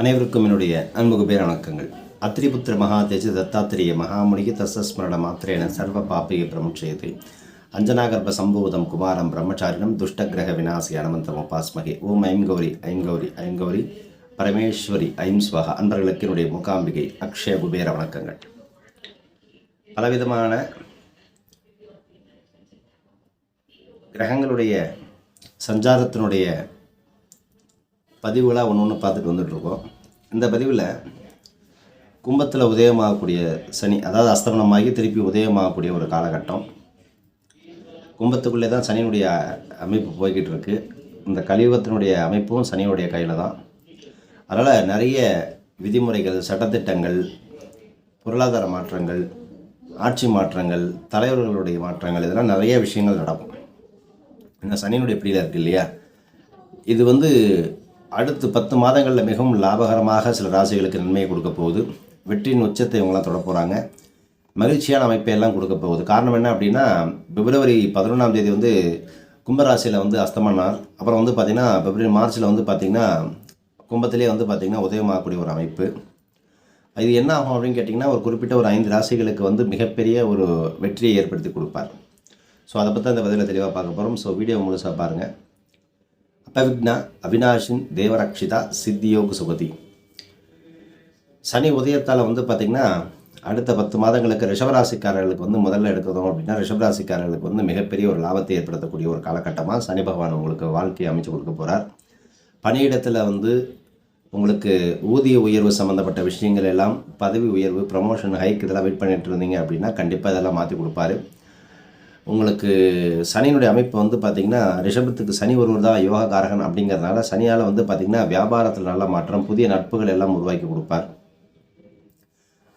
அனைவருக்கும் என்னுடைய அன்புக்கு பேர் வணக்கங்கள். அத்திரிபுத்திர மகா தேஜ தத்தாத்திரேய மகாமுனிகி தசஸ்மரண மாத்திரேன சர்வ பாப்பிய பிரமுட்சயத்தை அஞ்சனாகர்ப சம்பூதம் குமாரம் பிரம்மச்சாரிணம் துஷ்டகிரக விநாசி அனமந்தம் உபாஸ்மகே. ஓம் ஐம் கௌரி ஐம் கௌரி ஐம் கௌரி. பரமேஸ்வரி ஐம் ஸ்வகா. அன்பர்களுக்கு என்னுடைய முகாம்பிகை அக்ஷய குபேர வணக்கங்கள். பலவிதமான கிரகங்களுடைய சஞ்சாரத்தினுடைய பதிவுகளாக ஒன்று ஒன்று பார்த்துட்டு வந்துட்டுருக்கோம் இந்த பதிவில் கும்பத்தில் உதயமாகக்கூடிய சனி அதாவது அஸ்தமனமாகி திருப்பி உதயமாகக்கூடிய ஒரு காலகட்டம். கும்பத்துக்குள்ளே தான் சனியினுடைய அமைப்பு போய்கிட்டு இருக்குது இந்த கலியுகத்தினுடைய அமைப்பும் சனியுடைய கையில் தான். அதனால் நிறைய விதிமுறைகள் சட்டத்திட்டங்கள் பொருளாதார மாற்றங்கள் ஆட்சி மாற்றங்கள் தலைவர்களுடைய மாற்றங்கள் இதெல்லாம் நிறைய விஷயங்கள் நடக்கும். இந்த சனியினுடைய பிடியில் இருக்குது இல்லையா? இது வந்து அடுத்து பத்து மாதங்களில் மிகவும் லாபகரமாக சில ராசிகளுக்கு நன்மையை கொடுக்க போகுது. வெற்றியின் உச்சத்தை இவங்களாம் தொட போகிறாங்க மகிழ்ச்சியான அமைப்பை எல்லாம் கொடுக்க போகுது. காரணம் என்ன அப்படின்னா பிப்ரவரி பதினொன்றாம் தேதி வந்து கும்பராசியில் வந்து அஸ்தமனார் அப்புறம் வந்து பார்த்திங்கன்னா பிப்ரவரி மார்ச்சில் வந்து பார்த்திங்கன்னா கும்பத்திலே வந்து பார்த்திங்கன்னா உதயமாகக்கூடிய ஒரு அமைப்பு. இது என்ன ஆகும் அப்படின்னு கேட்டிங்கன்னா ஒரு குறிப்பிட்ட ஒரு ஐந்து ராசிகளுக்கு வந்து மிகப்பெரிய ஒரு வெற்றியை ஏற்படுத்தி கொடுப்பார். ஸோ அதை பற்றி அந்த பதிவில் தெளிவாக பார்க்க போகிறோம் ஸோ வீடியோ முழுசாக பாருங்கள் அபவிக்னா அவினாஷின் தேவரக்ஷிதா சித்தியோக சுகதி சனி உதயத்தால் வந்து பார்த்திங்கன்னா அடுத்த பத்து மாதங்களுக்கு ரிஷபராசிக்காரர்களுக்கு வந்து முதல்ல எடுக்கிறோம் அப்படின்னா ரிஷபராசிக்காரர்களுக்கு வந்து மிகப்பெரிய ஒரு லாபத்தை ஏற்படுத்தக்கூடிய ஒரு காலகட்டமாக சனி பகவான் உங்களுக்கு வாழ்க்கையை அமைச்சு கொடுக்க போகிறார் பணியிடத்தில் வந்து உங்களுக்கு ஊதிய உயர்வு சம்மந்தப்பட்ட விஷயங்கள் எல்லாம் பதவி உயர்வு ப்ரமோஷன் ஹைக் இதெல்லாம் வெயிட் பண்ணிட்டு இருந்தீங்க அப்படின்னா கண்டிப்பாக இதெல்லாம் மாற்றி கொடுப்பாரு. உங்களுக்கு சனியினுடைய அமைப்பு வந்து பார்த்திங்கன்னா ரிஷபத்துக்கு சனி ஒருவர் தான் யோககாரகன் அப்படிங்கிறதுனால சனியால் வந்து பார்த்திங்கன்னா வியாபாரத்தில் நல்ல மாற்றம் புதிய நட்புகள் எல்லாம் உருவாக்கி கொடுப்பார்.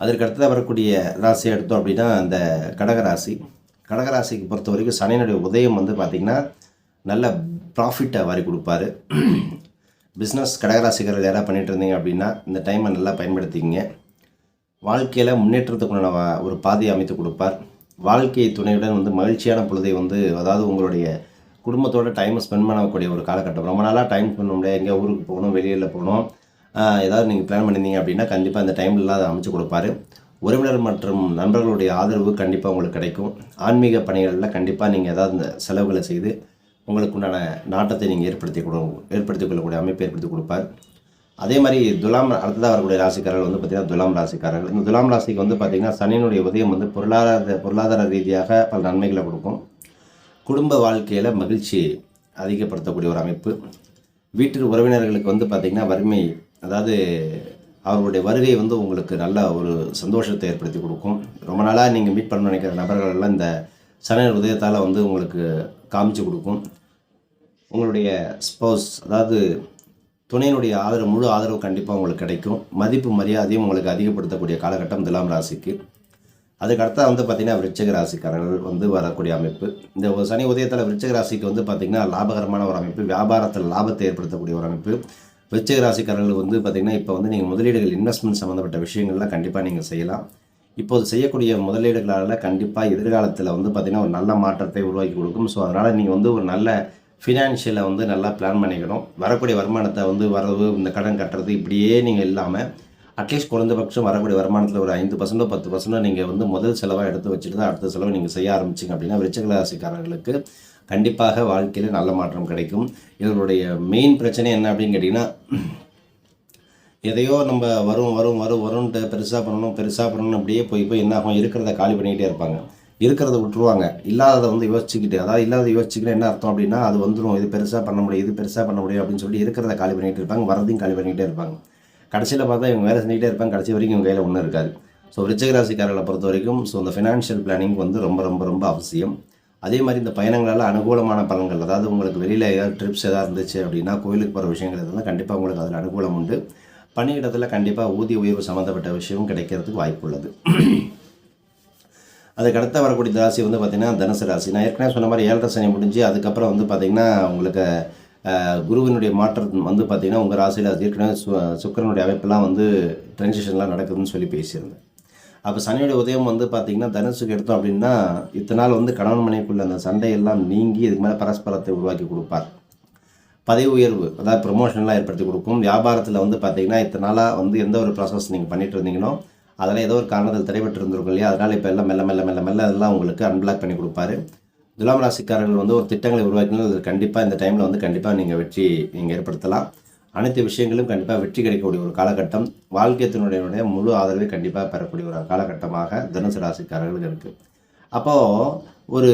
அதற்கு அடுத்ததாக வரக்கூடிய ராசி எடுத்தோம் அப்படின்னா அந்த கடகராசி. கடகராசிக்கு பொறுத்த வரைக்கும் சனியினுடைய உதயம் வந்து பார்த்திங்கன்னா நல்ல ப்ராஃபிட்டை வாரி கொடுப்பாரு. பிஸ்னஸ் கடகராசிக்காரர்கள் யாராவது பண்ணிகிட்டு இருந்தீங்க அப்படின்னா இந்த டைமை நல்லா பயன்படுத்திக்கிங்க. வாழ்க்கையில் முன்னேற்றத்துக்குண்டான ஒரு பாதையை அமைத்து கொடுப்பார். வாழ்க்கை துணையுடன் வந்து மகிழ்ச்சியான பொழுதை வந்து அதாவது உங்களுடைய குடும்பத்தோட டைம் ஸ்பெண்ட் பண்ணக்கூடிய ஒரு காலகட்டம். ரொம்ப நாளாக டைம் ஸ்பெண்ட் பண்ண முடியாது. எங்கேயா ஊருக்கு போகணும் வெளியில் போகணும். ஏதாவது நீங்கள் பிளான் பண்ணியிருந்தீங்க அப்படின்னா கண்டிப்பாக அந்த டைம்லாம் அதை அமைச்சு கொடுப்பாரு. உறவினர் மற்றும் நண்பர்களுடைய ஆதரவு கண்டிப்பாக உங்களுக்கு கிடைக்கும். ஆன்மீக பணிகளில் கண்டிப்பாக நீங்கள் ஏதாவது இந்த செலவுகளை செய்து உங்களுக்கு உண்டான நாட்டத்தை நீங்கள் ஏற்படுத்தி கொடு ஏற்படுத்திக் கொள்ளக்கூடிய அமைப்பு ஏற்படுத்தி கொடுப்பார். அதே மாதிரி துலாம் அடுத்ததாக வரக்கூடிய ராசிக்காரர்கள் வந்து பார்த்திங்கன்னா துலாம் ராசிக்காரர்கள். இந்த துலாம் ராசிக்கு வந்து பார்த்திங்கன்னா சனியினுடைய உதயம் வந்து பொருளாதார பொருளாதார ரீதியாக பல நன்மைகளை கொடுக்கும். குடும்ப வாழ்க்கையில் மகிழ்ச்சி அதிகப்படுத்தக்கூடிய ஒரு அமைப்பு. வீட்டு உறவினர்களுக்கு வந்து பார்த்திங்கன்னா வறுமை அதாவது அவர்களுடைய வருகை வந்து உங்களுக்கு நல்ல ஒரு சந்தோஷத்தை ஏற்படுத்தி கொடுக்கும். ரொம்ப நாளாக நீங்கள் மீட் பண்ண நினைக்கிற நபர்களெல்லாம் இந்த சனியின் உதயத்தால் வந்து உங்களுக்கு காமிச்சு கொடுக்கும். உங்களுடைய ஸ்பௌஸ் அதாவது துணையினுடைய ஆதரவு முழு ஆதரவு கண்டிப்பாக உங்களுக்கு கிடைக்கும். மதிப்பு மரியாதையும் உங்களுக்கு அதிகப்படுத்தக்கூடிய காலகட்டம் துலாம் ராசிக்கு. அதுக்கு அடுத்தா வந்து பார்த்திங்கன்னா விருச்சக ராசிக்காரர்கள் வந்து வரக்கூடிய அமைப்பு. இந்த ஒரு சனி உதயத்தில் விருச்சக ராசிக்கு வந்து பார்த்திங்கன்னா லாபகரமான ஒரு அமைப்பு. வியாபாரத்தில் லாபத்தை ஏற்படுத்தக்கூடிய ஒரு அமைப்பு. விருச்சக ராசிக்காரர்கள் வந்து பார்த்திங்கன்னா இப்போ வந்து நீங்கள் முதலீடுகள் இன்வெஸ்ட்மெண்ட் சம்மந்தப்பட்ட விஷயங்கள்லாம் கண்டிப்பாக நீங்கள் செய்யலாம். இப்போது செய்யக்கூடிய முதலீடுகளால் கண்டிப்பாக எதிர்காலத்தில் வந்து பார்த்திங்கன்னா ஒரு நல்ல மாற்றத்தை உருவாக்கி கொடுக்கும். ஸோ அதனால் நீங்கள் வந்து ஒரு நல்ல ஃபினான்ஷியலை வந்து நல்லா பிளான் பண்ணிக்கணும். வரக்கூடிய வருமானத்தை வந்து வரவு இந்த கடன் கட்டுறது இப்படியே நீங்கள் இல்லாமல் அட்லீஸ்ட் குறைந்தபட்சம் வரக்கூடிய வருமானத்தில் ஒரு ஐந்து பர்சன்டோ பத்து பர்சன்டோ நீங்கள் வந்து முதல் செலவாக எடுத்து வச்சுட்டு தான் அடுத்த செலவை நீங்கள் செய்ய ஆரம்பிச்சிங்க அப்படின்னா விருச்சகராசிக்காரர்களுக்கு கண்டிப்பாக வாழ்க்கையில் நல்ல மாற்றம் கிடைக்கும். இதனுடைய மெயின் பிரச்சனை என்ன அப்படின்னு கேட்டிங்கன்னா எதையோ நம்ம வரும் வரும் வரும் வரும்ன்ட்டு பெருசாக பண்ணணும் பெருசாக பண்ணணும் அப்படியே போய் போய் என்ன ஆகும் இருக்கிறத காலி பண்ணிக்கிட்டே இருப்பாங்க. இருக்கிறத விட்டுருவாங்க. இல்லாததை வந்து யோசிச்சுக்கிட்டு அதாவது இல்லாத யோசிச்சுக்கிட்டு என்ன அர்த்தம் அப்படின்னா அது வந்துடும் இது பெருசாக பண்ண முடியும் இது பெருசாக பண்ண முடியும் அப்படின்னு சொல்லி இருக்கிறத காலி பண்ணிகிட்டு இருப்பாங்க. வரதையும் காலி பண்ணிக்கிட்டே இருப்பாங்க. கடைசியில் பார்த்தா இவங்க வேலை செஞ்சுக்கிட்டே இருப்பாங்க. கடைசி வரைக்கும் இவங்க கையில் ஒன்றும் இருக்காது. ஸோ விருச்சகராசிக்காரர்களை பொறுத்த வரைக்கும் ஸோ இந்த ஃபினான்ஷியல் பிளானிங் வந்து ரொம்ப ரொம்ப ரொம்ப அவசியம். அதே மாதிரி இந்த பயணங்களால் அனுகூலமான பலன்கள் அதாவது உங்களுக்கு வெளியில் ஏதாவது ட்ரிப்ஸ் ஏதாவது இருந்துச்சு அப்படின்னா கோயிலுக்கு போகிற விஷயங்கள் இதெல்லாம் கண்டிப்பாக உங்களுக்கு அதில் அனுகூலம் உண்டு. பணியிடத்தில் கண்டிப்பாக ஊதிய உயர்வு சம்மந்தப்பட்ட விஷயம் கிடைக்கிறதுக்கு வாய்ப்புள்ளது அதுக்கு அடுத்த வரக்கூடிய ராசி வந்து பார்த்திங்கன்னா தனுசு ராசி. நான் ஏற்கனவே சொன்ன மாதிரி ஏழரை சனி முடிஞ்சு அதுக்கப்புறம் வந்து பார்த்திங்கன்னா உங்களுக்கு குருவினுடைய மாற்றம் வந்து பார்த்திங்கன்னா உங்கள் ராசியில் ஏற்கனவே சு சுக்கிரனுடைய அமைப்பெல்லாம் வந்து ட்ரான்சிஷன்லாம் நடக்குதுன்னு சொல்லி பேசியிருந்தேன். அப்போ சனியுடைய உதயம் வந்து பார்த்திங்கன்னா தனுசுக்கு எடுத்தோம் அப்படின்னா இத்தனை நாள் வந்து கணவன் மனைக்குள்ள அந்த சண்டையெல்லாம் நீங்கி இதுக்கு மேலே பரஸ்பரத்தை உருவாக்கி கொடுப்பார். பதவி உயர்வு அதாவது ப்ரொமோஷன்லாம் ஏற்படுத்தி கொடுக்கும். வியாபாரத்தில் வந்து பார்த்தீங்கன்னா இத்தனை நாளாக வந்து எந்த ஒரு ப்ராசஸ் நீங்கள் பண்ணிகிட்டு இருந்தீங்களோ அதெல்லாம் ஏதோ ஒரு காரணத்தில் தடைபட்டு இருந்திருக்கும் இல்லையா? அதனால் இப்போ எல்லாம் மெல்ல மெல்ல மெல்ல மெல்ல அதெல்லாம் உங்களுக்கு அன்பிளாக் பண்ணி கொடுப்பாரு. துலாம் ராசிக்காரர்கள் வந்து ஒரு திட்டங்களை உருவாக்கினால் அது கண்டிப்பாக இந்த டைமில் வந்து கண்டிப்பாக நீங்கள் வெற்றி நீங்கள் ஏற்படுத்தலாம். அனைத்து விஷயங்களும் கண்டிப்பாக வெற்றி கிடைக்கக்கூடிய ஒரு காலகட்டம். வாழ்க்கையத்தினுடைய முழு ஆதரவை கண்டிப்பாக பெறக்கூடிய ஒரு காலகட்டமாக தனுசு ராசிக்காரர்களுக்கு இருக்குது அப்போது ஒரு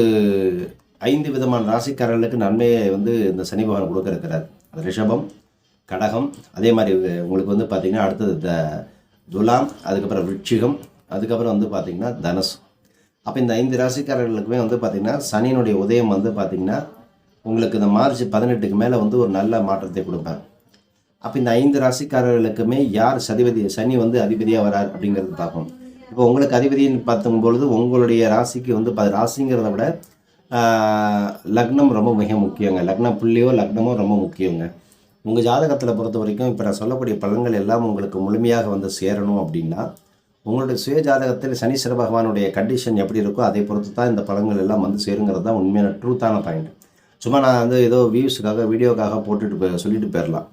ஐந்து விதமான ராசிக்காரர்களுக்கு நன்மையை வந்து இந்த சனி பகவான் கொடுக்க இருக்கிறார். அது ரிஷபம் கடகம் அதே மாதிரி உங்களுக்கு வந்து பார்த்திங்கன்னா அடுத்தது த துலாம் அதுக்கப்புறம் விட்சிகம் அதுக்கப்புறம் வந்து பார்த்திங்கன்னா தனுசு. அப்போ இந்த ஐந்து ராசிக்காரர்களுக்குமே வந்து பார்த்திங்கன்னா சனியினுடைய உதயம் வந்து பார்த்திங்கன்னா உங்களுக்கு இந்த மார்ச் பதினெட்டுக்கு மேலே வந்து ஒரு நல்ல மாற்றத்தை கொடுப்பார். அப்போ இந்த ஐந்து ராசிக்காரர்களுக்குமே யார் சதிபதி சனி வந்து அதிபதியாக வரார் அப்படிங்கிறது பார்க்கணும் இப்போ உங்களுக்கு அதிபதின்னு பார்த்தும் பொழுது உங்களுடைய ராசிக்கு வந்து ப ராசிங்கிறத விட லக்னம் ரொம்ப மிக முக்கியங்க. லக்னம் புள்ளியோ லக்னமோ ரொம்ப முக்கியங்க. உங்கள் ஜாதகத்தில் பொறுத்த வரைக்கும் இப்போ நான் சொல்லக்கூடிய பலன்கள் எல்லாம் உங்களுக்கு முழுமையாக வந்து சேரணும் அப்படின்னா உங்களுடைய சுய ஜாதகத்தில் சனீஸ்வர பகவானுடைய கண்டிஷன் எப்படி இருக்கோ அதை பொறுத்து தான் இந்த பலன்கள் எல்லாம் வந்து சேருங்கிறது தான் உண்மையான ட்ரூத்தான பாயிண்ட் சும்மா நான் வந்து ஏதோ வியூஸுக்காக வீடியோக்காக போட்டுட்டு போய் சொல்லிட்டு போயிடலாம்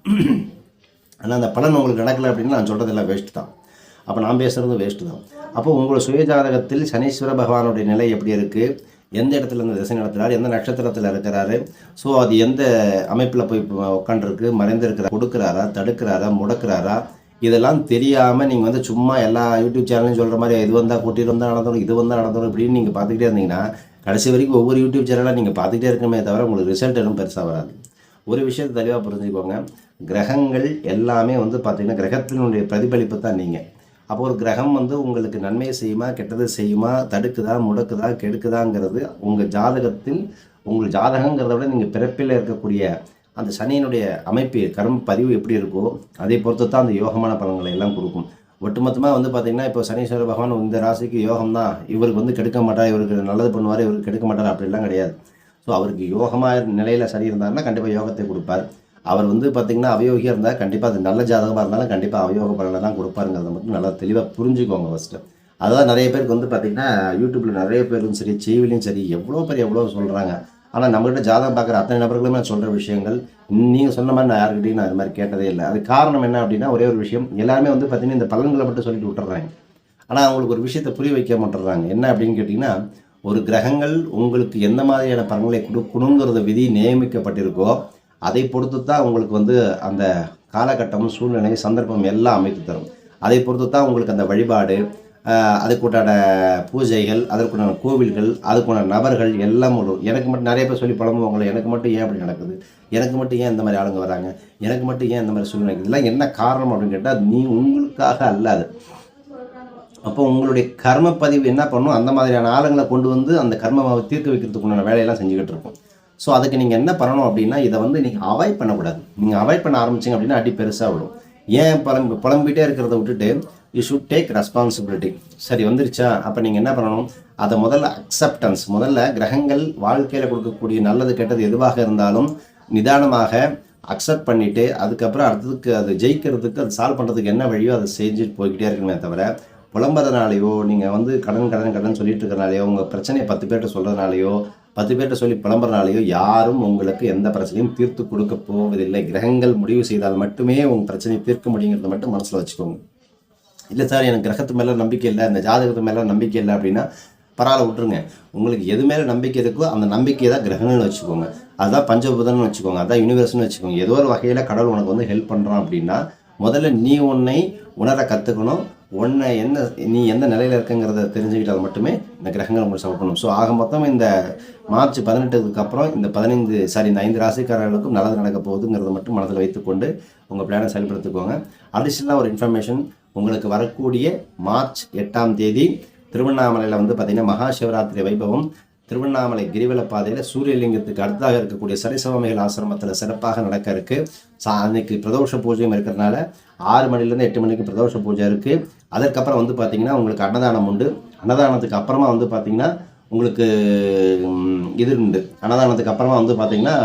ஆனால் அந்த பலன் உங்களுக்கு நடக்கலை அப்படின்னு நான் சொல்கிறதெல்லாம் வேஸ்ட் தான். அப்போ நான் பேசுகிறது வேஸ்ட்டு தான். அப்போ உங்கள் சுய ஜாதகத்தில் சனீஸ்வர பகவானுடைய நிலை எப்படி இருக்குது எந்த இடத்துல இருந்து திசை நடத்துகிறார் எந்த நட்சத்திரத்தில் இருக்கிறாரு ஸோ அது எந்த அமைப்பில் போய் உட்காந்துருக்கு மறைந்திருக்கிறார் கொடுக்குறாரா தடுக்கிறாரா முடக்கிறாரா இதெல்லாம் தெரியாமல் நீங்கள் வந்து சும்மா எல்லா யூடியூப் சேனலையும் சொல்கிற மாதிரி இது வந்தால் கூட்டிகிட்டு வந்தால் நடந்துடும் இது வந்தால் நடந்துடும் இப்படின்னு நீங்கள் பார்த்துக்கிட்டே இருந்தீங்கன்னா கடைசி வரைக்கும் ஒவ்வொரு யூடியூப் சேனலாக நீங்கள் பார்த்துக்கிட்டே இருக்கணுமே தவிர உங்களுக்கு ரிசல்ட் எதுவும் பெருசாக வராது. ஒரு விஷயத்தை தெளிவாக புரிஞ்சுக்கோங்க. கிரகங்கள் எல்லாமே வந்து பார்த்திங்கன்னா கிரகத்தினுடைய பிரதிபலிப்பு தான் நீங்கள் அப்போ ஒரு கிரகம் வந்து உங்களுக்கு நன்மையை செய்யுமா கெட்டது செய்யுமா தடுக்குதா முடக்குதா கெடுக்குதாங்கிறது உங்கள் ஜாதகத்தில் உங்கள் ஜாதகங்கிறத விட நீங்கள் பிறப்பில் இருக்கக்கூடிய அந்த சனியினுடைய அமைப்பு கர்ம பதிவு எப்படி இருக்கோ அதை பொறுத்து தான் அந்த யோகமான பலன்களை எல்லாம் கொடுக்கும். ஒட்டுமொத்தமாக வந்து பார்த்திங்கன்னா இப்போ சனீஸ்வர பகவான் இந்த ராசிக்கு யோகம் தான் இவருக்கு வந்து கெடுக்க மாட்டார் இவருக்கு நல்லது பண்ணுவார் இவருக்கு கெடுக்க மாட்டார் அப்படிலாம் கிடையாது. ஸோ அவருக்கு யோகமாக நிலையில் சரி இருந்தாருன்னா கண்டிப்பாக யோகத்தை கொடுப்பார். அவர் வந்து பார்த்திங்கன்னா அவயோகியாக இருந்தால் கண்டிப்பாக அது நல்ல ஜாதகமாக இருந்தாலும் கண்டிப்பாக அவயோக பலனை தான் கொடுப்பாருங்கிறத மட்டும் நல்லா தெளிவாக புரிஞ்சுக்கோங்க ஃபஸ்ட்டு அதான் நிறைய பேருக்கு வந்து பார்த்திங்கன்னா யூடியூப்பில் நிறைய பேரும் சரி செய்விலையும் சரி எவ்வளோ பேர் எவ்வளோ சொல்கிறாங்க ஆனால் நம்மகிட்ட ஜாதகம் பார்க்குற அத்தனை நபர்களுமே நான் சொல்கிற விஷயங்கள் நீங்கள் சொன்ன மாதிரி நான் யாருக்கிட்டையும் நான் இது மாதிரி கேட்டதே இல்லை. அது காரணம் என்ன அப்படின்னா ஒரே ஒரு விஷயம் எல்லாருமே வந்து பார்த்திங்கன்னா இந்த பலன்களை மட்டும் சொல்லிட்டு விட்டுறாங்க. ஆனால் அவங்களுக்கு ஒரு விஷயத்தை புரிய வைக்க மாட்டுறாங்க. என்ன அப்படின்னு கேட்டிங்கன்னா ஒரு கிரகங்கள் உங்களுக்கு எந்த மாதிரியான பலன்களை கொடுக்கணுங்கிறத விதி நியமிக்கப்பட்டிருக்கோ அதை பொறுத்து தான் உங்களுக்கு வந்து அந்த காலகட்டம் சூழ்நிலை சந்தர்ப்பம் எல்லாம் அமைத்து தரும். அதை பொறுத்து தான் உங்களுக்கு அந்த வழிபாடு அதுக்குண்டான பூஜைகள் அதற்குண்டான கோவில்கள் அதுக்குண்டான நபர்கள் எல்லாம் வரும் எனக்கு மட்டும் நிறைய பேர் சொல்லி புலம்புவாங்களே எனக்கு மட்டும் ஏன் அப்படி நடக்குது? எனக்கு மட்டும் ஏன் இந்த மாதிரி ஆளுங்க வராங்க? எனக்கு மட்டும் ஏன் இந்த மாதிரி சூழ்நிலை இதெல்லாம் என்ன காரணம் அப்படின்னு கேட்டால் நீ உங்களுக்காக அல்லாது. அப்போ உங்களுடைய கர்ம பதிவு என்ன பண்ணும்? அந்த மாதிரியான ஆளுங்களை கொண்டு வந்து அந்த கர்மாவை தீர்க்க வைக்கிறதுக்குண்டான வேலையெல்லாம் செஞ்சுக்கிட்டு இருக்கும். ஸோ அதுக்கு நீங்கள் என்ன பண்ணணும் அப்படின்னா இதை வந்து நீங்கள் அவாய்ட் பண்ணக்கூடாது. நீங்கள் அவாய்ட் பண்ண ஆரம்பிச்சிங்க அப்படின்னா அடி பெருசாக விடும் ஏன் புலம்பு புலம்பிகிட்டே இருக்கிறத விட்டுட்டு யூ ஷுட் டேக் ரெஸ்பான்சிபிலிட்டி சரி வந்துருச்சா? அப்போ நீங்கள் என்ன பண்ணணும்? அதை முதல்ல அக்செப்டன்ஸ் முதல்ல கிரகங்கள் வாழ்க்கையில் கொடுக்கக்கூடிய நல்லது கெட்டது எதுவாக இருந்தாலும் நிதானமாக அக்செப்ட் பண்ணிவிட்டு அதுக்கப்புறம் அடுத்ததுக்கு அது ஜெயிக்கிறதுக்கு அது சால்வ் பண்ணுறதுக்கு என்ன வழியோ அதை செஞ்சுட்டு போய்கிட்டே இருக்கணுமே தவிர புலம்புறதுனாலையோ நீங்கள் வந்து கடன் கடன் கடன் சொல்லிட்டு இருக்கிறனாலையோ உங்கள் பிரச்சனையை பத்து பேர்கிட்ட சொல்கிறதுனாலையோ பத்து பேர்கிட்ட சொல்லி புலம்புறனாலேயோ யாரும் உங்களுக்கு எந்த பிரச்சனையும் தீர்த்து கொடுக்க போவதில்லை. கிரகங்கள் முடிவு செய்தால் மட்டுமே உங்கள் பிரச்சனையை தீர்க்க முடியுங்கிறத மட்டும் மனசில் வச்சுக்கோங்க. இல்லை சார் எனக்கு கிரகத்து மேலே நம்பிக்கை இல்லை இந்த ஜாதகத்து மேலே நம்பிக்கை இல்லை அப்படின்னா பரவாயில்ல விட்டுருங்க. உங்களுக்கு எது மேலே நம்பிக்கை இருக்கோ அந்த நம்பிக்கையை தான் கிரகங்கள்னு வச்சுக்கோங்க. அதுதான் பஞ்சபுதன்னு வச்சுக்கோங்க அதான் யூனிவர்ஸ்னு வச்சுக்கோங்க. ஏதோ ஒரு வகையில் கடவுள் உனக்கு வந்து ஹெல்ப் பண்ணுறான் அப்படின்னா முதல்ல நீ உன்னை உணர கற்றுக்கணும் உன்னை என்ன நீ எந்த நிலையில் இருக்குங்கிறத தெரிஞ்சுக்கிட்டால் மட்டுமே இந்த கிரகங்கள் உங்களுக்கு சப்போர்ட் பண்ணும். ஸோ ஆக மொத்தம் இந்த மார்ச் பதினெட்டுக்கு அப்புறம் இந்த பதினைந்து சாரி இந்த ஐந்து ராசிக்காரர்களுக்கும் நல்லது நடக்க போகுதுங்கிறத மட்டும் மனதில் வைத்துக்கொண்டு உங்கள் பிளானை செயல்படுத்திக்கோங்க. அடிஷ்னலாக ஒரு இன்ஃபர்மேஷன் உங்களுக்கு வரக்கூடிய மார்ச் எட்டாம் தேதி திருவண்ணாமலையில் வந்து பார்த்திங்கன்னா மகா சிவராத்திரி வைபவம். திருவண்ணாமலை கிரிவல பாதையில் சூரியலிங்கத்துக்கு அடுத்ததாக இருக்கக்கூடிய சரிசவமைகள் ஆசிரமத்தில் சிறப்பாக நடக்க இருக்குது சா அன்னைக்கு பிரதோஷ பூஜையும் இருக்கிறதுனால ஆறு மணிலேருந்து எட்டு மணிக்கு பிரதோஷ பூஜை இருக்குது அதற்கப்புறம் வந்து பார்த்திங்கன்னா உங்களுக்கு அன்னதானம் உண்டு. அன்னதானத்துக்கு அப்புறமா வந்து பார்த்திங்கன்னா உங்களுக்கு இது உண்டு. அன்னதானத்துக்கு அப்புறமா வந்து பார்த்திங்கன்னா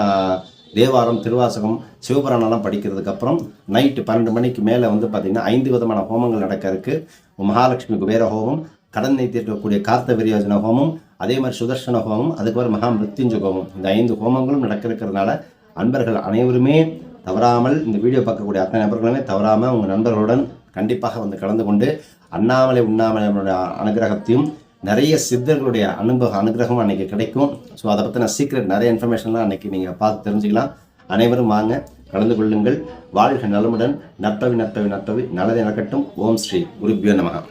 தேவாரம் திருவாசகம் சிவபுராணம்லாம் படிக்கிறதுக்கப்புறம் நைட்டு பன்னெண்டு மணிக்கு மேலே வந்து பார்த்திங்கன்னா ஐந்து விதமான ஹோமங்கள் நடக்கிறதுக்கு மகாலட்சுமி குபேர ஹோமம் கடனை தீர்க்கக்கூடிய கார்த்த விரியோஜன ஹோமம் அதே மாதிரி சுதர்சன ஹோமம் அதுக்கப்புறம் மகா மிருத்யுஞ்ச ஹோமம். இந்த ஐந்து ஹோமங்களும் நடக்க அன்பர்கள் அனைவருமே தவறாமல் இந்த வீடியோ பார்க்கக்கூடிய அத்தனை நபர்களுமே தவறாமல் உங்கள் நண்பர்களுடன் கண்டிப்பாக வந்து கலந்து கொண்டு அண்ணாமலை உண்ணாமலை அனுகிரகத்தையும் நிறைய சித்தர்களுடைய அனுபவ அனுகிரகம் அன்னைக்கு கிடைக்கும். ஸோ அதை பற்றின சீக்ரெட் நிறைய இன்ஃபர்மேஷன்லாம் அன்றைக்கி நீங்கள் பார்த்து தெரிஞ்சுக்கலாம். அனைவரும் வாங்க கலந்து கொள்ளுங்கள். வாழ்க நலமுடன். நற்பவி நற்பவி நற்பவி. நல்லதை நடக்கட்டும். ஓம் ஸ்ரீ குருபியோ நமகா.